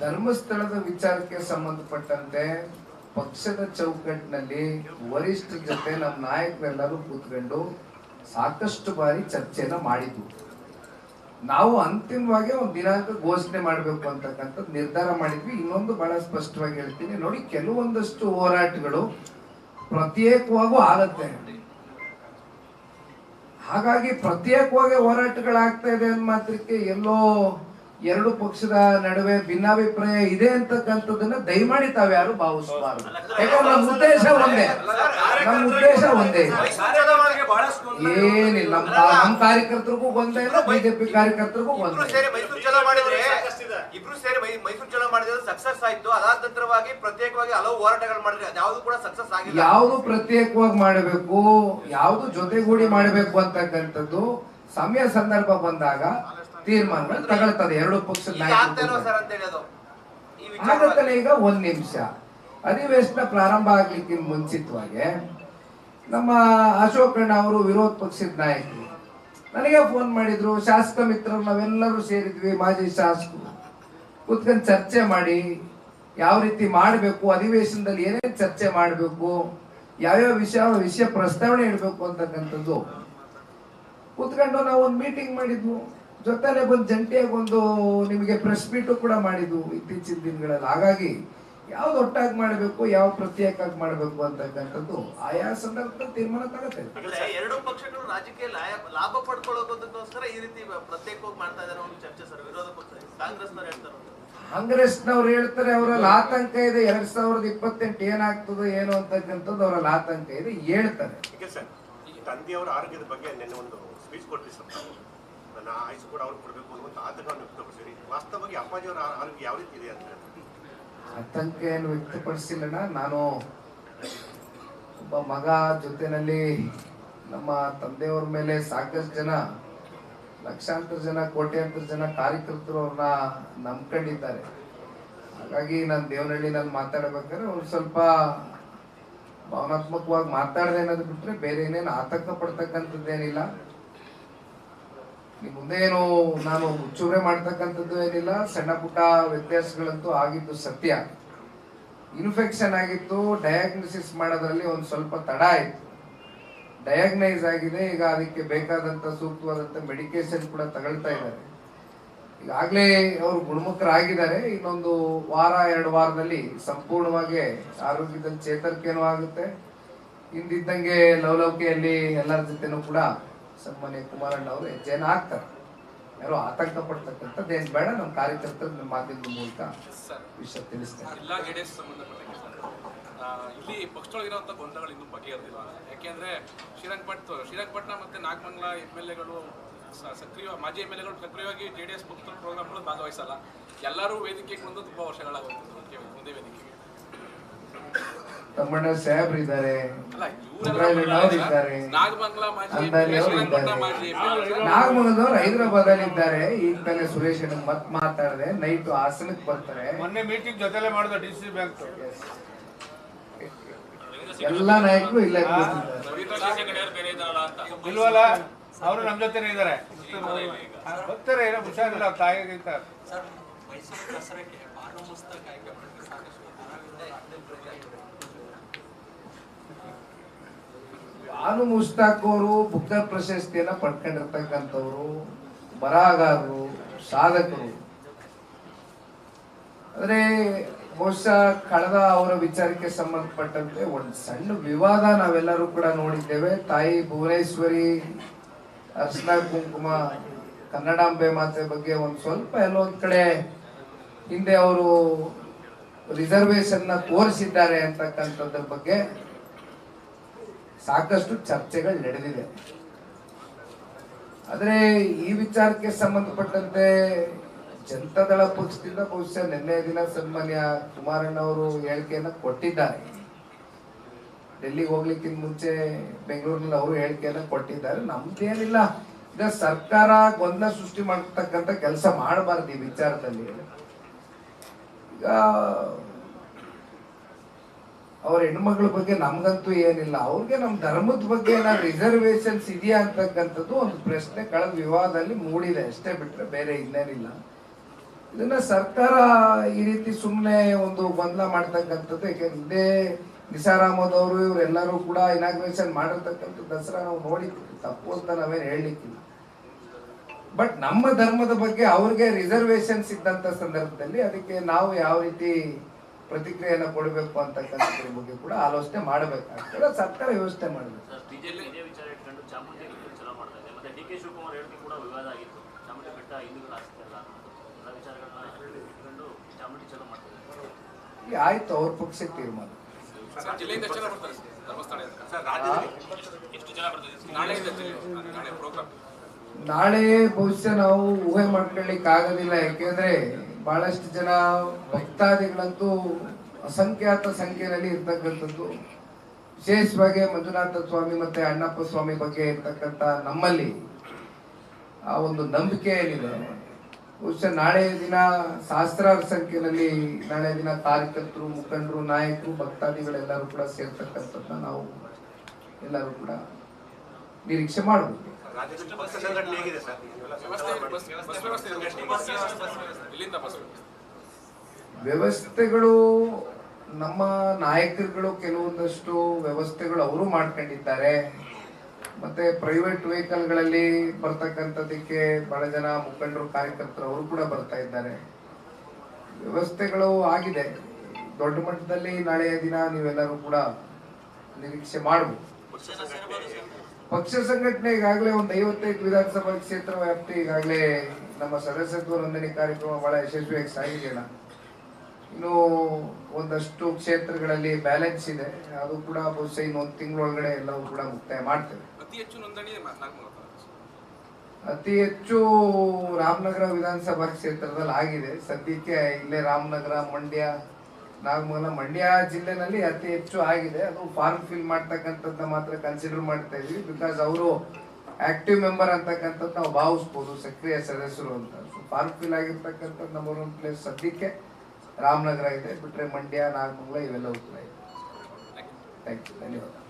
ಧರ್ಮಸ್ಥಳದ ವಿಚಾರಕ್ಕೆ ಸಂಬಂಧಪಟ್ಟಂತೆ ಪಕ್ಷದ ಚೌಕಟ್ಟಿನಲ್ಲಿ ವರಿಷ್ಠರ ಜೊತೆ ನಮ್ಮ ನಾಯಕರೆಲ್ಲರೂ ಕೂತ್ಕೊಂಡು ಸಾಕಷ್ಟು ಬಾರಿ ಚರ್ಚೆನ ಮಾಡಿದ್ವು ನಾವು ಅಂತಿಮವಾಗಿ ಒಂದು ದಿನಾಂಕ ಘೋಷಣೆ ಮಾಡಬೇಕು ಅಂತಕ್ಕಂಥದ್ದು ನಿರ್ಧಾರ ಮಾಡಿದ್ವಿ. ಇನ್ನೊಂದು ಬಹಳ ಸ್ಪಷ್ಟವಾಗಿ ಹೇಳ್ತೀನಿ. ನೋಡಿ, ಕೆಲವೊಂದಷ್ಟು ಹೋರಾಟಗಳು ಪ್ರತ್ಯೇಕವಾಗೂ ಆಗತ್ತೆ. ಹಾಗಾಗಿ ಪ್ರತ್ಯೇಕವಾಗಿ ಹೋರಾಟಗಳಾಗ್ತಾ ಇದೆ ಅನ್ನೋ ಮಾತ್ರಕ್ಕೆ ಎಲ್ಲೋ ಎರಡು ಪಕ್ಷದ ನಡುವೆ ಭಿನ್ನಾಭಿಪ್ರಾಯ ಇದೆ ಅಂತಕ್ಕಂಥದ್ದನ್ನ ದಯಮಾಡಿ ತಾವ್ಯಾರು ಭಾವಿಸಬಾರದು. ಯಾಕಂದ್ರೆ ನಮ್ಮ ಉದ್ದೇಶ ಒಂದೇ. ನಮ್ಮ ಉದ್ದೇಶ ಒಂದೇ. ಏನಿಲ್ಲ ನಮ್ಮ ಕಾರ್ಯಕರ್ತರಿಗೂ ಒಂದೇ ಇಲ್ಲ ಬಿಜೆಪಿ ಕಾರ್ಯಕರ್ತರಿಗೂ ಒಂದೇ ಇಬ್ರು ಸೇರಿ ಮೈಸೂರು ಚಲೋ ಮಾಡಿದ್ರೆ ಸಕ್ಸಸ್ ಆಯ್ತು. ಅದಾದ ನಂತರವಾಗಿ ಪ್ರತ್ಯೇಕವಾಗಿ ಹಲವು ಹೋರಾಟಗಳು ಮಾಡಿದ್ರೆ ಯಾವ್ದು ಕೂಡ ಸಕ್ಸಸ್ ಆಗಿಲ್ಲ. ಯಾವ್ದು ಪ್ರತ್ಯೇಕವಾಗಿ ಮಾಡಬೇಕು ಯಾವ್ದು ಜೊತೆಗೂಡಿ ಮಾಡಬೇಕು ಅಂತಕ್ಕಂಥದ್ದು ಸಮಯ ಸಂದರ್ಭ ಬಂದಾಗ ತೀರ್ಮಾನಗಳು ತಗೊಳ್ತದೆ ಎರಡು ಪಕ್ಷದ ಆಗತ್ತಲ್ಲ ಈಗ ಒಂದ್ ನಿಮಿಷ. ಅಧಿವೇಶನ ಪ್ರಾರಂಭ ಆಗ್ಲಿಕ್ಕೆ ಮುಂಚಿತವಾಗಿ ನಮ್ಮ ಅಶೋಕಣ್ಣ ಅವರು ವಿರೋಧ ಪಕ್ಷದ ನಾಯಕರು ನನಗೆ ಫೋನ್ ಮಾಡಿದ್ರು ಶಾಸಕ ಮಿತ್ರರು ನಾವೆಲ್ಲರೂ ಸೇರಿದ್ವಿ ಮಾಜಿ ಶಾಸಕರು. ಕೂತ್ಕೊಂಡು ಚರ್ಚೆ ಮಾಡಿ ಯಾವ ರೀತಿ ಮಾಡಬೇಕು ಅಧಿವೇಶನದಲ್ಲಿ ಏನೇನು ಚರ್ಚೆ ಮಾಡಬೇಕು ಯಾವ್ಯಾವ ವಿಷಯ ವಿಷಯ ಪ್ರಸ್ತಾವನೆ ಇಡಬೇಕು ಅಂತಕ್ಕಂಥದ್ದು. ಕೂತ್ಕೊಂಡು ನಾವು ಒಂದು ಮೀಟಿಂಗ್ ಮಾಡಿದ್ವು. ಜೊತೆಲೆ ಒಂದು ಜಂಟಿಯಾಗಿ ಒಂದು ನಿಮಗೆ ಪ್ರೆಸ್ ಮೀಟು ಕೂಡ ಮಾಡಿದ್ವು ಇತ್ತೀಚಿನ ದಿನಗಳಲ್ಲಿ. ಹಾಗಾಗಿ ಯಾವ್ದು ಒಟ್ಟಾಗಿ ಮಾಡಬೇಕು ಯಾವ ಪ್ರತ್ಯೇಕವಾಗಿ ಮಾಡಬೇಕು ಅಂತಕ್ಕಂಥದ್ದು ಆಯಾ ಸಂದರ್ಭದಲ್ಲಿ ತೀರ್ಮಾನ ತಗತ್ತೆ. ಎರಡು ಪಕ್ಷಗಳು ರಾಜಕೀಯ ಲಾಭ ಪಡ್ಕೊಳ್ಳೋದಕ್ಕೋಸ್ಕರ ಈ ರೀತಿ ಪ್ರತ್ಯೇಕವಾಗಿ ಮಾಡ್ತಾ ಇದಾರೆ ಒಂದು ಚರ್ಚೆ ಸರ್ ವಿರೋಧ ಪಕ್ಷ ಕಾಂಗ್ರೆಸ್ನವ್ರು ಹೇಳ್ತಾರೆ ಕಾಂಗ್ರೆಸ್ನವ್ರು ಹೇಳ್ತಾರೆ ಅವರಲ್ಲಿ ಆತಂಕ ಇದೆ. ಎರಡ್ ಸಾವಿರದ ಇಪ್ಪತ್ತೆಂಟು ಏನಾಗ್ತದೆ ಏನು ಅಂತಕ್ಕಂಥದ್ದು ಅವರಲ್ಲಿ ಆತಂಕ ಇದೆ ಹೇಳ್ತಾರೆ. ಈಗ ಸರ್ ಈ ತಂದೆಯವರ ಆರೋಗ್ಯದ ಬಗ್ಗೆ ನಿನ್ನೆ ಒಂದು ಸ್ಪೀಚ್ ಕೊಟ್ರಿ ನನ್ನ ಆಯುಷ್ ಕೂಡ ಅವ್ರು ಕೊಡಬೇಕು ಅನ್ನುವಂಥ ಆತಂಕವನ್ನು ವ್ಯಕ್ತಪಡಿಸಿರಿ ವಾಸ್ತವವಾಗಿ ಅಪ್ಪಾಜಿಯವರ ಆರೋಗ್ಯ ಯಾವ ರೀತಿ ಇದೆ ಅಂತ ಆತಂಕ ಏನು ವ್ಯಕ್ತಪಡಿಸಿಲ್ಲಣ್ಣ. ನಾನು ಒಬ್ಬ ಮಗ ಜೊತೆನಲ್ಲಿ ನಮ್ಮ ತಂದೆಯವ್ರ ಮೇಲೆ ಸಾಕಷ್ಟು ಜನ, ಲಕ್ಷಾಂತರ ಜನ, ಕೋಟ್ಯಾಂತರ ಜನ ಕಾರ್ಯಕರ್ತರು ಅವ್ರನ್ನ ನಂಬ್ಕೊಂಡಿದ್ದಾರೆ. ಹಾಗಾಗಿ ನಾನು ದೇವನಹಳ್ಳಿ ನಾನು ಮಾತಾಡಬೇಕಾದ್ರೆ ಅವ್ರು ಸ್ವಲ್ಪ ಭಾವನಾತ್ಮಕವಾಗಿ ಮಾತಾಡದೆ ಅನ್ನೋದು ಬಿಟ್ಟರೆ ಬೇರೆ ಏನೇನು ಆತಂಕ ಪಡ್ತಕ್ಕಂಥದ್ದೇನಿಲ್ಲ ಈ ಮುಂದೆ ಏನು ನಾನು ಚೂರೆ ಮಾಡ್ತಕ್ಕಂಥದ್ದು ಏನಿಲ್ಲ, ಸಣ್ಣ ಪುಟ್ಟ ವ್ಯತ್ಯಾಸಗಳಂತೂ ಆಗಿದ್ದು ಸತ್ಯ. ಇನ್ಫೆಕ್ಷನ್ ಆಗಿತ್ತು ಡಯಾಗ್ನೋಸಿಸ್ ಮಾಡೋದ್ರಲ್ಲಿ ಒಂದು ಸ್ವಲ್ಪ ತಡ ಆಯ್ತು. ಡಯಾಗ್ನೈಸ್ ಆಗಿದೆ, ಈಗ ಅದಕ್ಕೆ ಬೇಕಾದಂತ ಸೂಕ್ತವಾದಂತ ಮೆಡಿಕೇಶನ್ ಕೂಡ ತಗೊಳ್ತಾ ಇದ್ದಾರೆ. ಈಗಾಗಲೇ ಅವರು ಗುಣಮುಖರಾಗಿದ್ದಾರೆ, ಇನ್ನೊಂದು ವಾರ, ಎರಡು ವಾರದಲ್ಲಿ ಸಂಪೂರ್ಣವಾಗಿ ಆರೋಗ್ಯದಲ್ಲಿ ಚೇತರಿಕೆನೂ ಆಗುತ್ತೆ. ಹಿಂದಿದ್ದಂಗೆ ಲವಲವಿಕೆಯಲ್ಲಿ ಎಲ್ಲರ ಜೊತೆನೂ ಕೂಡ ಸನ್ಮಾನ್ಯ ಕುಮಾರಣ್ಣ ಅವರು ಹೆಜ್ಜೆನ ಹಾಕ್ತಾರೆ. ಯಾರು ಆತಂಕ ಪಡ್ತಕ್ಕಂಥದ್ದು ಏನ್ ಬೇಡ ನಮ್ಮ ಕಾರ್ಯಕರ್ತರು ನಮ್ಮ ಮಾಧ್ಯಮದ ಮೂಲಕ ವಿಷಯ ತಿಳಿಸ್ತಾರೆ. ಇಲ್ಲಿ ಪಕ್ಷದೊಳಗಿರುವಂಥ ಗೊಂದಲಗಳು ಇನ್ನೂ ಬಗೆಹರಿದಿಲ್ಲ. ಯಾಕೆಂದ್ರೆ ಶ್ರೀರಂಗಪಟ್ ಶ್ರೀರಂಗಪಟ್ಟಣ ಮತ್ತೆ ನಾಗಮಂಗಲ ಎಂ ಎಲ್ ಎಗಳು ಸಕ್ರಿಯ, ಮಾಜಿ ಎಂ ಎಲ್ ಎಗಳು ಸಕ್ರಿಯವಾಗಿ ಜೆ ಡಿ ಎಸ್ ಪ್ರೋಗ್ರಾಮ್ಗಳು ಭಾಗವಹಿಸಲ್ಲ. ಎಲ್ಲರೂ ವೇದಿಕೆಗೆ ಬಂದು ತುಂಬಾ ವರ್ಷಗಳಾಗುತ್ತೆ ಒಂದೇ ವೇದಿಕೆಗೆ ತಮ್ಮಣ್ಣ ಸಾಹೇಬ್ರು ಇದ್ದಾರೆ. ನಾಗಮಂಗಲದವ್ರು ಹೈದರಾಬಾದ್ ಅಲ್ಲಿ ಇದ್ದಾರೆ. ಈಗ ತಾನೇ ಸುರೇಶ್ ಮತ್ ಮಾತಾಡದೆ ನೈಟ್ ಹಾಸನಕ್ಕೆ ಬರ್ತಾರೆ. ಮೊನ್ನೆ ಮೀಟಿಂಗ್ ಜೊತೆಲೆ ಮಾಡಿದ ಡಿ ಸಿ ಬ್ಯಾಂಕ್ ಎಲ್ಲ ನಾಯಕರು ಇಲ್ಲ ಇಲ್ವಲ್ಲ ಅವರು ನಮ್ಮ ಜೊತೆನೇ ಇದ್ದಾರೆ. ಬರ್ತಾರೆ ಏನೋ ಹುಷಾರಿಲ್ಲ ತಾಯಿಗೆ ಇದ್ದಾರೆ ಮೈಸೂರು ದಸರಾಕ್ಕೆ ಬಾನು ಮುಸ್ತಕ ಆಯ್ಕೆ ಮಾಡಿದ್ರೆ ಸಾಕಷ್ಟು ಭಾನು ಮುಸ್ತಾಕ್ ಅವರು ಬುಕ್ಕರ್ ಪ್ರಶಸ್ತಿಯನ್ನ ಪಡ್ಕೊಂಡಿರ್ತಕ್ಕಂಥವ್ರು, ಬರಹಗಾರರು, ಸಾಧಕರು. ಅಂದ್ರೆ ಬಹುಶಃ ಕಳೆದ ಅವರ ವಿಚಾರಕ್ಕೆ ಸಂಬಂಧಪಟ್ಟಂತೆ ಒಂದು ಸಣ್ಣ ವಿವಾದ ನಾವೆಲ್ಲರೂ ಕೂಡ ನೋಡಿದ್ದೇವೆ. ತಾಯಿ ಭುವನೇಶ್ವರಿ, ಅರ್ಶನ ಕುಂಕುಮ, ಕನ್ನಡಾಂಬೆ ಮಾತೆ ಬಗ್ಗೆ ಒಂದು ಸ್ವಲ್ಪ ಎಲ್ಲೋ ಒಂದ್ ಕಡೆ ಹಿಂದೆ ಅವರು ನ ತೋರಿಸಿದ್ದಾರೆ ಅಂತಕ್ಕಂಥದ್ರ ಬಗ್ಗೆ ಸಾಕಷ್ಟು ಚರ್ಚೆಗಳು ನಡೆದಿದೆ. ಆದರೆ ಈ ವಿಚಾರಕ್ಕೆ ಸಂಬಂಧಪಟ್ಟಂತೆ ಜನತಾದಳ ಪಕ್ಷದಿಂದ ಬಹುಶಃ ನಿನ್ನೆ ದಿನ ಸನ್ಮಾನ್ಯ ಕುಮಾರಣ್ಣ ಅವರು ಹೇಳಿಕೆಯನ್ನು ಕೊಟ್ಟಿದ್ದಾರೆ. ಡೆಲ್ಲಿಗೆ ಹೋಗ್ಲಿಕ್ಕಿಂತ ಮುಂಚೆ ಬೆಂಗಳೂರಿನಲ್ಲಿ ಅವರು ಹೇಳಿಕೆಯನ್ನು ಕೊಟ್ಟಿದ್ದಾರೆ. ನಮ್ದೇನಿಲ್ಲ. ಈಗ ಸರ್ಕಾರ ಗೊಂದಲ ಸೃಷ್ಟಿ ಮಾಡತಕ್ಕಂತ ಕೆಲಸ ಮಾಡಬಾರ್ದು ಈ ವಿಚಾರದಲ್ಲಿ. ಈಗ ಅವ್ರ ಹೆಣ್ಮಕ್ಳ ಬಗ್ಗೆ ನಮ್ಗಂತೂ ಏನಿಲ್ಲ. ಅವ್ರಿಗೆ ನಮ್ಮ ಧರ್ಮದ ಬಗ್ಗೆ ಏನಾದ್ರು ರಿಸರ್ವೇಶನ್ಸ್ ಇದೆಯಾ ಅಂತಕ್ಕಂಥದ್ದು ಒಂದು ಪ್ರಶ್ನೆ ಕಳೆದ ವಿವಾದದಲ್ಲಿ ಮೂಡಿದೆ. ಅಷ್ಟೇ ಬಿಟ್ರೆ ಬೇರೆ ಇನ್ನೇನಿಲ್ಲ. ಇದನ್ನ ಸರ್ಕಾರ ಈ ರೀತಿ ಸುಮ್ಮನೆ ಒಂದು ಗೊಂದಲ ಮಾಡ್ತಕ್ಕಂಥದ್ದು ಯಾಕೆಂದ್ರೆ ಇದೇ ನಿಸಾರಾಮದವರು ಇವರೆಲ್ಲರೂ ಕೂಡ ಇನಾಗ್ರೇಷನ್ ಮಾಡಿರ್ತಕ್ಕಂಥ ದಸರಾ ನಾವು ನೋಡಿದ್ದೀವಿ ತಪ್ಪು ಅಂತ ನಾವೇನು ಹೇಳಲಿಕ್ಕಿಲ್ಲ. ಬಟ್ ನಮ್ಮ ಧರ್ಮದ ಬಗ್ಗೆ ಅವ್ರಿಗೆ ರಿಸರ್ವೇಶನ್ಸ್ ಇದ್ದಂಥ ಸಂದರ್ಭದಲ್ಲಿ ಅದಕ್ಕೆ ನಾವು ಯಾವ ರೀತಿ ಪ್ರತಿಕ್ರಿಯೆಯನ್ನು ಕೊಡಬೇಕು ಅಂತಕ್ಕಂಥದ್ರ ಬಗ್ಗೆ ಕೂಡ ಆಲೋಚನೆ ಮಾಡಬೇಕಾಗ್ತದೆ ಸರ್ಕಾರ ವ್ಯವಸ್ಥೆ ಮಾಡಬೇಕು. ಸರ್ ಬಿಜೆಪಿ ವಿಚಾರ ಇಟ್ಕೊಂಡು ಚಾಮುಂಡಿ ಬೆಟ್ಟ ಚಲೋ ಮತ್ತೆ ಡಿ ಕೆ ಶಿವಕುಮಾರ್ ಕೂಡ ವಿವಾದ ಆಗಿತ್ತು. ಚಾಮುಂಡಿ ಬೆಟ್ಟ ಹಿಂದೂಗಳು ಆಸ್ತಿಯಲ್ಲ ಎಲ್ಲ ವಿಚಾರಗಳನ್ನ ಇಟ್ಕೊಂಡು ಚಾಮುಂಡಿ ಚಲೋ ಮಾಡ್ತಾ ಇದೆ ಈ ಆಯ್ತು ಅವ್ರ ಪಕ್ಷಕ್ಕೆ ತೀರ್ಮಾನ. ಸರ್ ಜಿಲ್ಲೆಯಿಂದ ಎಷ್ಟು ಬರ್ತಾರೆ ಸರ್ ಸರ್ ರಾಜ್ಯದಲ್ಲಿ ಎಷ್ಟು ಜನ ಬರ್ತಿದೆ ನಾಳೆಯಿಂದ ನಾಳೆ ಪ್ರೋಗ್ರಾಮ್. ನಾಳೆ ಬಹುಶಃ ನಾವು ಊಹೆ ಮಾಡ್ಕೊಳ್ಳಿಕ್ ಆಗೋದಿಲ್ಲ ಯಾಕೆಂದ್ರೆ ಬಹಳಷ್ಟು ಜನ ಭಕ್ತಾದಿಗಳಂತೂ ಅಸಂಖ್ಯಾತ ಸಂಖ್ಯೆಯಲ್ಲಿ ಇರ್ತಕ್ಕಂಥದ್ದು. ವಿಶೇಷವಾಗಿ ಮಂಜುನಾಥ ಸ್ವಾಮಿ ಮತ್ತೆ ಅಣ್ಣಪ್ಪ ಸ್ವಾಮಿ ಬಗ್ಗೆ ಇರ್ತಕ್ಕಂಥ ನಮ್ಮಲ್ಲಿ ಆ ಒಂದು ನಂಬಿಕೆ ಏನಿದೆ. ಬಹುಶಃ ನಾಳೆ ದಿನ ಸಹಸ್ರಾರು ಸಂಖ್ಯೆಯಲ್ಲಿ ನಾಳೆ ದಿನ ಕಾರ್ಯಕರ್ತರು, ಮುಖಂಡರು, ನಾಯಕರು, ಭಕ್ತಾದಿಗಳೆಲ್ಲರೂ ಕೂಡ ಸೇರ್ತಕ್ಕಂಥದ್ದನ್ನ ನಾವು ಎಲ್ಲರೂ ಕೂಡ ನಿರೀಕ್ಷೆ ಮಾಡಬಹುದು ರಾಜ್ಯದಲ್ಲಿ ಪಕ್ಷ ಹೇಗಿದೆ ಸರ್ ನೀವೆಲ್ಲ ವ್ಯವಸ್ಥೆ ಸಂಘಟನೆ ಬಸ್ ಮಾಡಿ- ಬಸ್ ವ್ಯವಸ್ಥೆ ಇದೆ. ಬಸ್ ವ್ಯವಸ್ಥೆ. ಇಲ್ಲಿಂದ ಬಸ್ ವ್ಯವಸ್ಥೆ ವ್ಯವಸ್ಥೆಗಳು ನಮ್ಮ ನಾಯಕರುಗಳು ಕೆಲವೊಂದಷ್ಟು ವ್ಯವಸ್ಥೆಗಳು ಅವರು ಮಾಡ್ಕೊಂಡಿದ್ದಾರೆ ಮತ್ತೆ ಪ್ರೈವೇಟ್ ವೆಹಿಕಲ್ಗಳಲ್ಲಿ ಬರ್ತಕ್ಕಂಥದಕ್ಕೆ ಬಹಳ ಜನ ಮುಖಂಡರು, ಕಾರ್ಯಕರ್ತರು ಅವರು ಕೂಡ ಬರ್ತಾ ಇದ್ದಾರೆ ವ್ಯವಸ್ಥೆಗಳು ಆಗಿದೆ ದೊಡ್ಡ ಮಟ್ಟದಲ್ಲಿ ನಾಳೆಯ ದಿನ ನೀವೆಲ್ಲರೂ ಕೂಡ ನಿರೀಕ್ಷೆ ಮಾಡಬಹುದು ಪಕ್ಷ ಸಂಘಟನೆ ಈಗಾಗಲೇ ಒಂದು ಐವತ್ತೈದು ವಿಧಾನಸಭಾ ಕ್ಷೇತ್ರ ವ್ಯಾಪ್ತಿ ಈಗಾಗಲೇ ನಮ್ಮ ಸದಸ್ಯತ್ವ ನೋಂದಣಿ ಕಾರ್ಯಕ್ರಮ ಬಹಳ ಯಶಸ್ವಿಯಾಗಿ ಸಾಗಿದೆಯಲ್ಲ. ಇನ್ನು ಒಂದಷ್ಟು ಕ್ಷೇತ್ರಗಳಲ್ಲಿ ಬ್ಯಾಲೆನ್ಸ್ ಇದೆ. ಅದು ಕೂಡ ಬಹುಶಃ ಇನ್ನೊಂದು ತಿಂಗಳೊಳಗಡೆ ಎಲ್ಲವೂ ಕೂಡ ಮುಕ್ತಾಯ ಮಾಡ್ತೇವೆ. ಅತಿ ಹೆಚ್ಚು ನೋಂದಣಿ ಅತಿ ಹೆಚ್ಚು ರಾಮನಗರ ವಿಧಾನಸಭಾ ಕ್ಷೇತ್ರದಲ್ಲಿ ಆಗಿದೆ. ಸದ್ಯಕ್ಕೆ ಇಲ್ಲೇ ರಾಮನಗರ ಮಂಡ್ಯ ನಾಗಮಂಗಲ ಮಂಡ್ಯ ಜಿಲ್ಲೆನಲ್ಲಿ ಅತಿ ಹೆಚ್ಚು ಆಗಿದೆ. ಅದು ಫಾರ್ಮ್ ಫಿಲ್ ಮಾಡ್ತಕ್ಕಂಥದ್ದನ್ನ ಮಾತ್ರ ಕನ್ಸಿಡರ್ ಮಾಡ್ತಾ ಇದೀವಿ ಬಿಕಾಸ್ ಅವರು ಆಕ್ಟಿವ್ ಮೆಂಬರ್ ಅಂತಕ್ಕಂಥದ್ದು ನಾವು ಭಾವಿಸ್ಬೋದು, ಸಕ್ರಿಯ ಸದಸ್ಯರು ಅಂತ. ಫಾರ್ಮ್ ಫಿಲ್ ಆಗಿರ್ತಕ್ಕಂಥದ್ದು ನಂಬರ್ ಒನ್ ಪ್ಲೇಸ್ ಸದ್ಯಕ್ಕೆ ರಾಮನಗರ ಇದೆ. ಬಿಟ್ರೆ ಮಂಡ್ಯ, ನಾಗಮಂಗಲ ಇವೆಲ್ಲ ಉತ್ತರ ಇದೆ. ಥ್ಯಾಂಕ್ ಯು ಧನ್ಯವಾದ